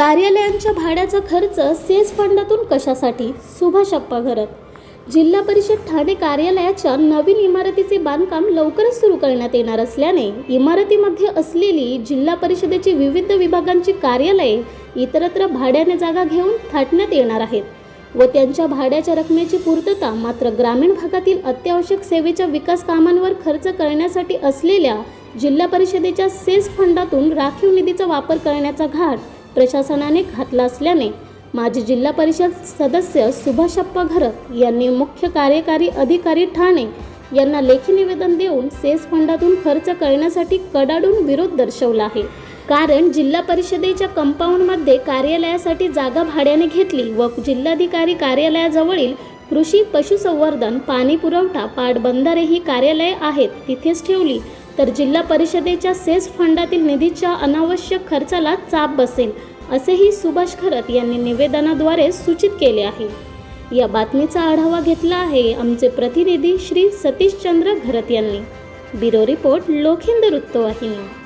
कार्यालयांच्या भाड्याचा खर्च सेस फंडातून कशासाठी? सुभाषप्पा घरत. जिल्हा परिषद ठाणे कार्यालयाच्या नवीन इमारतीचे बांधकाम लवकरच सुरू करण्यात येणार असल्याने इमारतीमध्ये असलेली जिल्हा परिषदेची विविध विभागांची कार्यालये इतरत्र भाड्याने जागा घेऊन थाटण्यात येणार आहेत व त्यांच्या भाड्याच्या रकमेची पूर्तता मात्र ग्रामीण भागातील अत्यावश्यक सेवेच्या विकास कामांवर खर्च करण्यासाठी असलेल्या जिल्हा परिषदेच्या सेस फंडातून राखीव निधीचा वापर करण्याचा घाट प्रशासनाने घातला असल्याने माजी जिल्हा परिषद सदस्य सुभाषप्पा घरत यांनी मुख्य कार्यकारी अधिकारी ठाणे यांना लेखी निवेदन देऊन सेस फंडातून खर्च करण्यासाठी कडाडून विरोध दर्शवला आहे. कारण जिल्हा परिषदेच्या कंपाऊंडमध्ये कार्यालयासाठी जागा भाड्याने घेतली व जिल्हाधिकारी कार्यालयाजवळील कृषी पशुसंवर्धन पाणी पुरवठा पाटबंधारे ही कार्यालये आहेत तिथेच ठेवली. तर जिल्हा परिषदेच्या सेस फंडातील निधीच्या अनावश्यक खर्चाला चाप बसेल असेही सुभाष खरत यांनी निवेदनाद्वारे सूचित केले आहे. या बातमीचा आढावा घेतला आहे आमचे प्रतिनिधी श्री सतीशचंद्र घरत यांनी. ब्युरो रिपोर्ट लोखिंद वृत्तवाहिनी